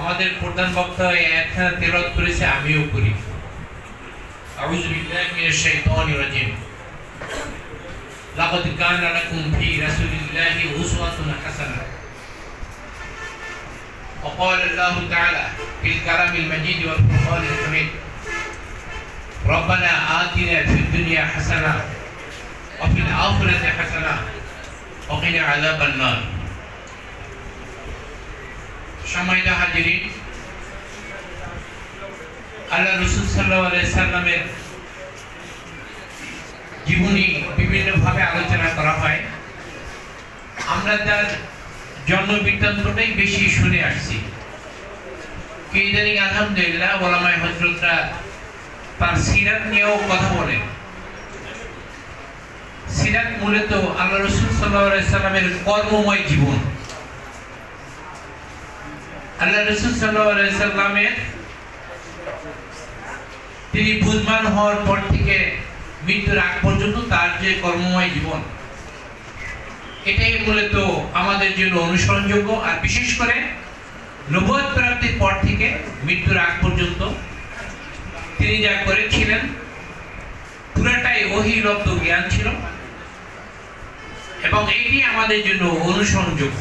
আমাদের প্রধান বক্তা এই আয়াতখানা তেলাওয়াত করেছে আমিও করি আউযু বিল্লাহি মিনাশ শাইতানির রাজিম লাকাদ কানা লাকুম ফি রাসূলিল্লাহি উসওয়াতুন হাসানাহ وقال الله تعالى في الكلام المجيد والقرآن الحميد ربنا آتنا في الدنيا حسنة وفي الآخرة حسنة وقنا عذاب النار সম্মানিত হাজিরিন, আল্লাহ রসুল সাল্লাহ সাল্লামের জীবনী বিভিন্নভাবে আলোচনা করা হয়। আমরা তার জন্ম বৃত্তান্তটাই বেশি শুনে আসছি। কি ইদানিং আলহামদুলিল্লাহ, ওলামায় হজরতরা তার সিরাত নিয়েও কথা বলেন সিরাত মূলত আল্লাহ রসুল সাল্লাহ সাল্লামের কর্মময় জীবন। আল্লাহ রসুল সাল্লামের তিনি বুঝমান হওয়ার পর থেকে মৃত্যুর আগ পর্যন্ত তার যে কর্মময় জীবন, এটাই মূলত আমাদের জন্য অনুসরণযোগ্য আর বিশেষ করে নবদ প্রাপ্তির পর থেকে মৃত্যুর আগ পর্যন্ত তিনি যা করেছিলেন, পুরাটাই অহিলব্ধ জ্ঞান ছিল এবং এটি আমাদের জন্য অনুসরণযোগ্য।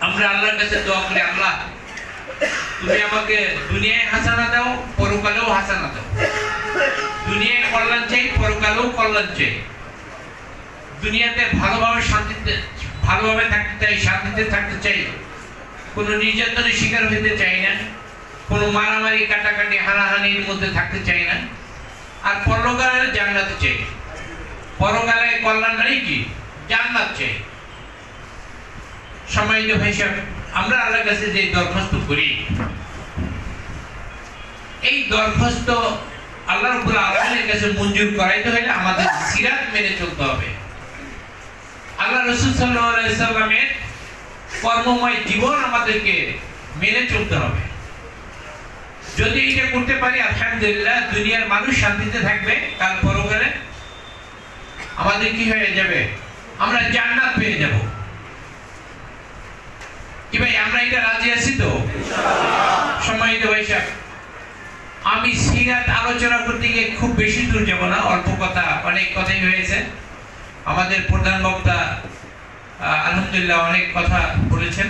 আমরা আল্লাহর কাছে দোয়া করি, আল্লাহ, তুমি আমাকে দুনিয়ায় হাসানা দাও, পরকালেও হাসানা দাও। দুনিয়ায় কল্যাণ চাই, পরকালেও কল্যাণ চাই। দুনিয়াতে ভালোভাবে শান্তিতে, ভালোভাবে থাকতে চাই, শান্তিতে থাকতে চাই। কোনো নির্যাতনের শিকার হতে চাই না। কোনো মারামারি, কাটাকাটি, হানাহানির মধ্যে থাকতে চাই না। আর পরকালে জান্নাত চাই। পরকালে কল্যাণ নেই কি? জান্নাত চাই। সম্মানিত ভাই আমরা আল্লাহর কাছে যে দরখাস্ত করি, এই দরখাস্ত আল্লাহ রাব্বুল আলামিনের কাছে মঞ্জুর করাইতে হলে আমাদের সিরাত মেনে চলতে হবে। আল্লাহ রসুল সাল্লামের কর্মময় জীবন আমাদেরকে মেনে চলতে হবে। যদি এটা করতে পারি, আলহামদুলিল্লাহ, দুনিয়ার মানুষ শান্তিতে থাকবে কাল পরকালে আমাদের কি হয়ে যাবে? আমরা জান্নাত পেয়ে যাব। কি ভাই, আমরা এটা রাজি আছি তো? সম্মানিত ভাই আমি সিরাত আলোচনা করতে গিয়ে খুব বেশি দূর যাব না, অল্প কথা, অনেক কথাই হয়েছে। আমাদের প্রধান বক্তা আলহামদুলিল্লাহ অনেক কথা বলেছেন।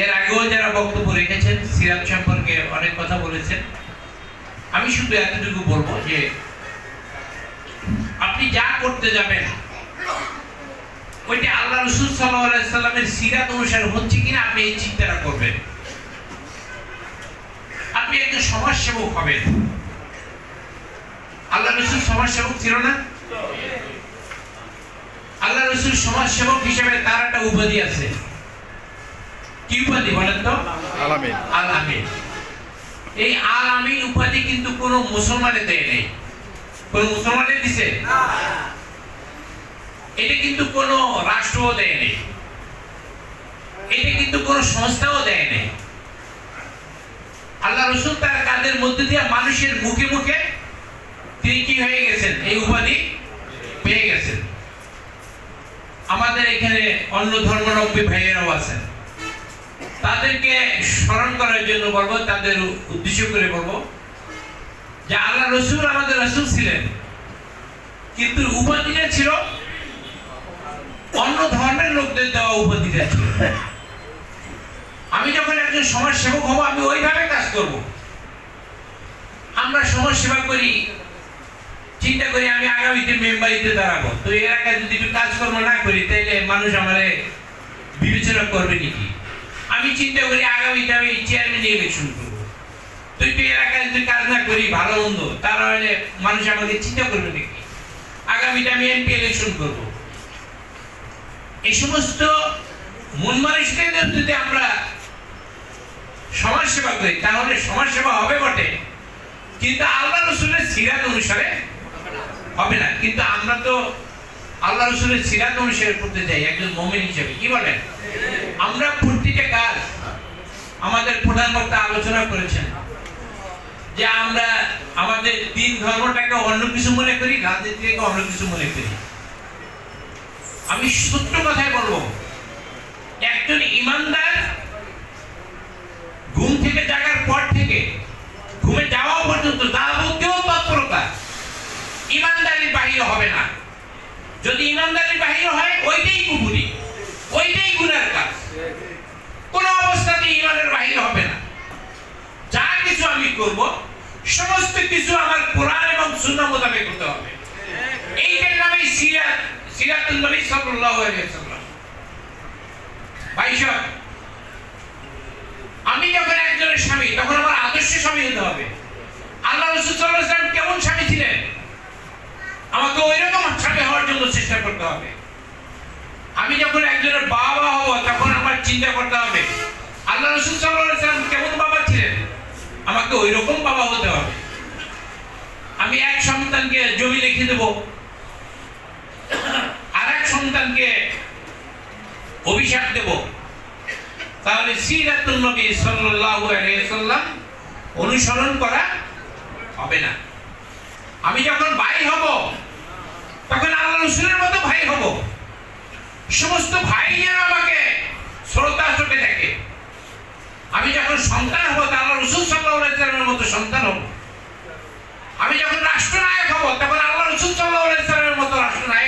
এর আগেও যারা বক্তব্য রেখেছেন, সিরাত সম্পর্কে অনেক কথা বলেছেন। আমি শুধু এতটুকু বলব যে, আপনি যা করতে যাবেন ওইটা আল্লাহ রসুল সাল্লাহ সাল্লামের সিরাত অনুসারে হচ্ছে কিনা আপনি এই চিন্তাটা করবেন। আপনি একজন সমাজসেবক হবেন। আল্লাহ রসুল সমাজসেবক ছিল না? আল্লাহ রসুল সমাজসেবক হিসেবে তার একটা উপাধি আছে। কি উপাধি বলেন তো? আলামিন। আল আমিন এই আল আমিন উপাধি কিন্তু কোন মুসলমানের দেয় নেই। কোন মুসলমানের দিছে? এটা কিন্তু কোন রাষ্ট্রও দেয় নেই এটা কিন্তু কোন সংস্থাও দেয় নেই আল্লাহ রসুল তার কাজের মধ্যে দিয়ে মানুষের মুখে মুখে তিনি কি হয়ে গেছেন? এই উপাধি পেয়ে গেছেন। আমাদের এখানে অন্য ধর্মাবলম্বী ভাইয়েরাও আছেন। তাদেরকে স্মরণ করার জন্য বলব, তাদের উদ্দেশ্য করে বলব যে আল্লাহ রসুল আমাদের রসুল ছিলেন। কিন্তু উপাধিটা ছিল অন্য ধর্মের লোকদের দেওয়া উপাধিটা ছিল আমি যখন একজন সমাজ সেবক হব, আমি ওইভাবে কাজ করব। আমরা সমাজ সেবা করি, চিন্তা করি আমি আগামীতে মেম্বারিতে দাঁড়াবো। তো এই এলাকায় যদি একটু কাজকর্ম না করি তাহলে মানুষ আমারে বিবেচনা করবে নাকি আমি চিন্তা করি আগামীতে আমি চেয়ারম্যান ইলেকশন করব। তো একটু এলাকায় যদি কাজ না করি, ভালো মন্দ, তাহলে মানুষ আমাকে চিন্তা করবে নাকি? আগামীতে আমি এমপি ইলেকশন করব। এই সমস্ত মন মানসিকতার যদি আমরা সমাজ সেবা করি, তাহলে সমাজ সেবা হবে বটে। কিন্তু আল্লাহ রসুলের সিরাত অনুসারে হবে না। কিন্তু আমরা তো আল্লাহ রসুলের সিরাত অনুসারে করতে চাই, একজন মমিন হিসেবে। কি বলেন? আমরা প্রতিটা কাজ আমাদের প্রধান আলোচনা করেছেন যে আমরা আমাদের দিন ধর্মটাকে অন্য কিছু মনে করি, রাজনীতিকে অন্য কিছু মনে করি। আমি সত্য কথাই বলব। একজন ইমানদার ঘুম থেকে জাগার পর থেকে ঘুমে যাওয়া পর্যন্ত যাবতীয় তৎপরতা। ইমানদারির বাহির হবে না। যদি ইমানদারির বাহির হয়, ওইটাই কুপুরি ওইটাই গুণার কাজ। কোন অবস্থাতে ইমানের বাহির হবে না। যা কিছু আমি করব, সমস্ত কিছু আমার কোরআন এবং সুন্দর মোতাবেক করতে হবে। সিরাতুল নবী সাল্লাল্লাহু আলাইহি ওয়াসাল্লাম। ভাই আমি যখন একজনের স্বামী, তখন আমার আদর্শ স্বামী হতে হবে। আল্লাহ রসুল কেমন স্বামী ছিলেন? আমাকে ওই রকম স্বামী হওয়ার জন্য চেষ্টা করতে হবে। আমি যখন একজনের বাবা হব, তখন আমার চিন্তা করতে হবে, আল্লাহ রসুল সাল্লাল্লাহু কেমন বাবা ছিলেন? আমাকে ওই রকম বাবা হতে হবে। আমি এক সন্তানকে জমি লিখে দেব আর এক সন্তানকে অভিশাপ দেব। তাহলে সিরাতুল নবী সাল্লাল্লাহু আলাইহি ওয়াসাল্লাম অনুসরণ করা হবে না। আমি যখন ভাই হব, তখন আল্লাহ রসুলের মতো ভাই হব। সমস্ত ভাই যেন আমাকে শ্রদ্ধা চোখে দেখে। আমি যখন সন্তান হব, তা আল্লাহ রসুল সাল্লাহ সাল্লামের মতো সন্তান হব। আমি যখন রাষ্ট্রনায়ক হব, তখন আল্লাহ রসুল সাল্লাহ সাল্লামের মতো রাষ্ট্রনায়ক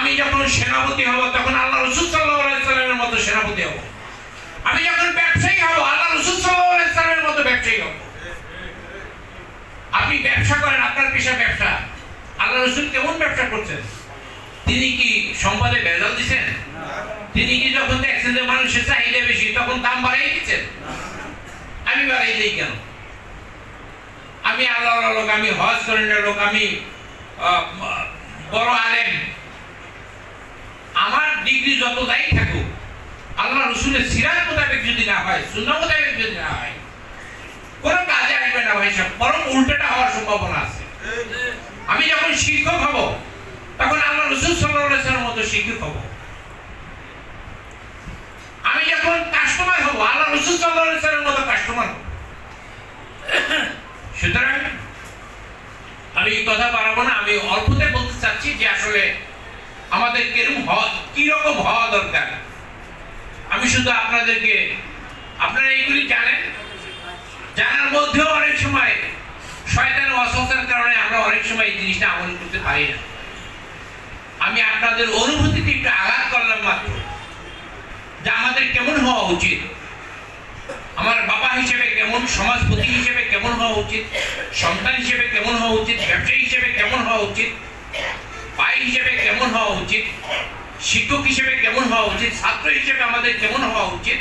আমি যখন সেনাপতি হব, তখন আল্লাহ রসুল সাল্লাহ সাল্লামের মতো সেনাপতি হব। আমি যখন ব্যবসায়ী হব, আল্লাহ রসুল সাল্লাহ সাল্লামের মতো ব্যবসায়ী হব। আপনি ব্যবসা করেন, আপনার পেশা ব্যবসা। আল্লাহ রসুল কেমন ব্যবসা করছেন? তিনি কি সম্পদে ভেজাল দিচ্ছেন তিনি কি যখন দেখছেন যে মানুষের চাহিদা বেশি, তখন দাম বাড়াই দিচ্ছেন? আমি বাড়াই দিই কেন? আমি আল্লাহ লোক, আমি হজ করেন লোক, আমি বড় আলেম। আমার ডিগ্রি যত যাই থাকুক, আল্লাহ রসুলের সিরাজ মোতাবেক যদি না হয় শূন্য মোতাবেক যদি না হয়, কোন কাজে আসবে না ভাই সব বরং উল্টোটা হওয়ার সম্ভাবনা আছে। আমি যখন শিক্ষক হব, তখন আল্লাহ রসুল সাল্লাহ মতো শিক্ষক হব। আমি যখন কাস্টমার হব, আল্লাহ রসুল সাল্লাহ মতো কাস্টমার হব। সুতরাং আমি কথা বাড়াবো না, আমি অল্পতে বলতে চাচ্ছি যে আসলে আমাদের কীরকম হওয়া কীরকম হওয়া দরকার? আমি শুধু আপনাদেরকে, আপনারা এইগুলি জানেন? জানার মধ্যেও অনেক সময় শয়তানের অসুস্থতার কারণে আমরা অনেক সময় এই জিনিসটা আমল করতে পারি না। আমি আপনাদের অনুভূতিতে একটু আঘাত করলাম মাত্র, যে আমাদের কেমন হওয়া উচিত? আমার বাবা হিসেবে কেমন, সমাজপতি হিসেবে কেমন হওয়া উচিত? সন্তান হিসেবে কেমন হওয়া উচিত? ব্যবসায়ী হিসেবে কেমন হওয়া উচিত? ভাই হিসেবে কেমন হওয়া উচিত? শিক্ষক হিসেবে কেমন হওয়া উচিত? ছাত্র হিসেবে আমাদের কেমন হওয়া উচিত?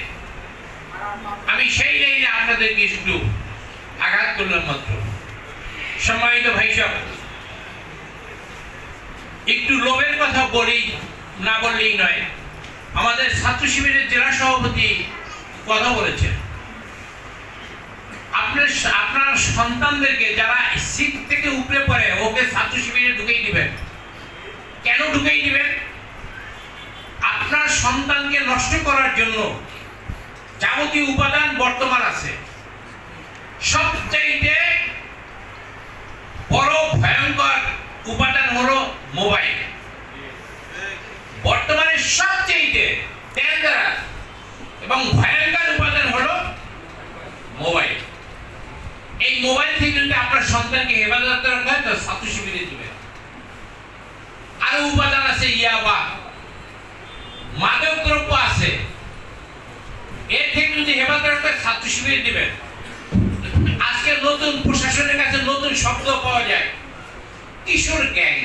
আমি সেই লাইনে আপনাদেরকে একটু আঘাত করলাম মাত্র। সম্মানিত ভাই সব একটু লোভের কথা বলি, না বললেই নয়। আমাদের ছাত্র শিবিরের জেলা সভাপতি কথা বলেছেন। আপনার আপনার সন্তানদেরকে যারা সিট থেকে উপরে পড়ে, ওকে ছাত্র শিবিরে ঢুকেই দিবেন। কেন ঢুকেই দিবেন? আপনার সন্তানকে নষ্ট করার জন্য যাবতীয় উপাদান বর্তমান আছে। সবচাইতে বড় ভয়ঙ্কর উপাদান হলো মোবাইল। বর্তমানে সবচেয়ে ডেঞ্জারাস এবং ভয়ঙ্কর উপাদান হলো মোবাইল। এই মোবাইল থেকে যদি আপনার সন্তানকে হেফাজত রাখা হয় তো ছাত্র শিবিরে দিবেন। আরও উপাদান আছে ইয়াবা মাদক দ্রব্য আছে। এর থেকে যদি ছাত্র শিবিরে দিবেন। আজকে নতুন প্রশাসনের কাছে নতুন শব্দ পাওয়া যায়। কিশোর গ্যাং।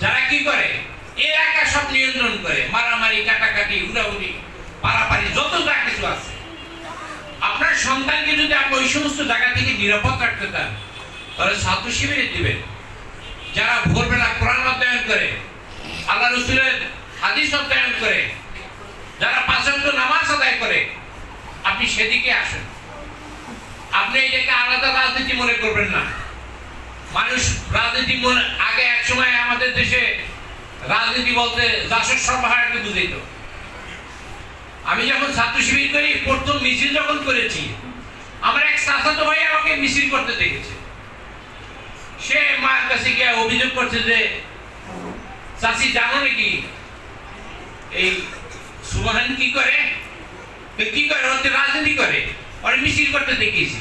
যারা কি করে? এলাকা সব নিয়ন্ত্রণ করে। মারামারি, কাটাকাটি উড়াউড়ি পারাপারি, যত যা কিছু আছে। আপনার সন্তানকে যদি আপনি ওই সমস্ত জায়গা থেকে নিরাপদ রাখতে চান, তাহলে ছাত্র শিবিরে দিবেন। যারা ভোরবেলা কোরআন অধ্যয়ন করে, আল্লাহ রসুলের হাদিস অধ্যয়ন করে, যারা পাঁচক্ত নামাজ আদায় করে, আপনি সেদিকে আসেন। আপনি এটাকে আলাদা রাজনীতি মনে করবেন না। মানুষ রাজনীতি মনে, আগে এক সময় আমাদের দেশে রাজনীতি বলতে জাসদ সরবরাহকে বুঝাইতো। আমি যখন ছাত্র শিবির করি, প্রথম মিছিল যখন করেছি, আমার এক চাচাতো ভাই আমাকে মিছিল করতে দেখেছে। সে মায়ের কাছে গিয়ে অভিযোগ করছে যে চাষি জানো নাকি? এই সুবাহান কি করে? কি করে? হচ্ছে রাজনীতি করে। ওরা মিছিল করতে দেখিয়েছি।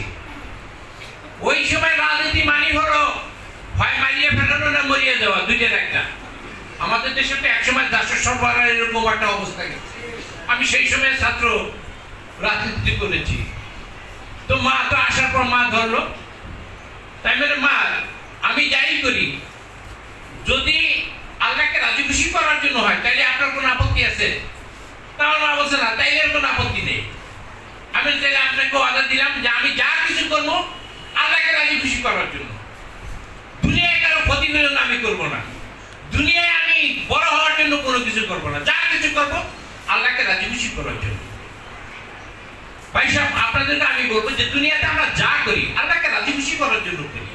ওই সময় রাজনীতি মানি হলো হয় মারিয়ে ফেলানো না মরিয়ে দেওয়া, দুইটার একটা। আমাদের দেশে তো একসময় দাসের সরবরাহ এরকম একটা অবস্থা আমি সেই সময় ছাত্র রাজনীতি করেছি। তো মা তো আসার পর মা ধরলো। তাই মানে মা আমি যাই করি। যদি আল্লাহকে রাজি খুশি করার জন্য হয়, তাইলে আপনার কোনো আপত্তি আছে? তাহলে বলছে না, তাইলে আর কোনো আপত্তি নেই। আমি তাহলে আপনাকে অর্ডার দিলাম যে আমি যা কিছু করব, আল্লাহকে রাজি খুশি করার জন্য। দুনিয়ায় কারও ক্ষতি হলে আমি করব না। দুনিয়ায় আমি বড় হওয়ার জন্য কোনো কিছু করব না। যা কিছু করব, আল্লাহকে রাজি খুশি করার জন্য। ভাই সাহেব, আপনাদেরকে আমি বলব যে দুনিয়াতে আমরা যা করি, আল্লাহকে রাজি খুশি করার জন্য করি।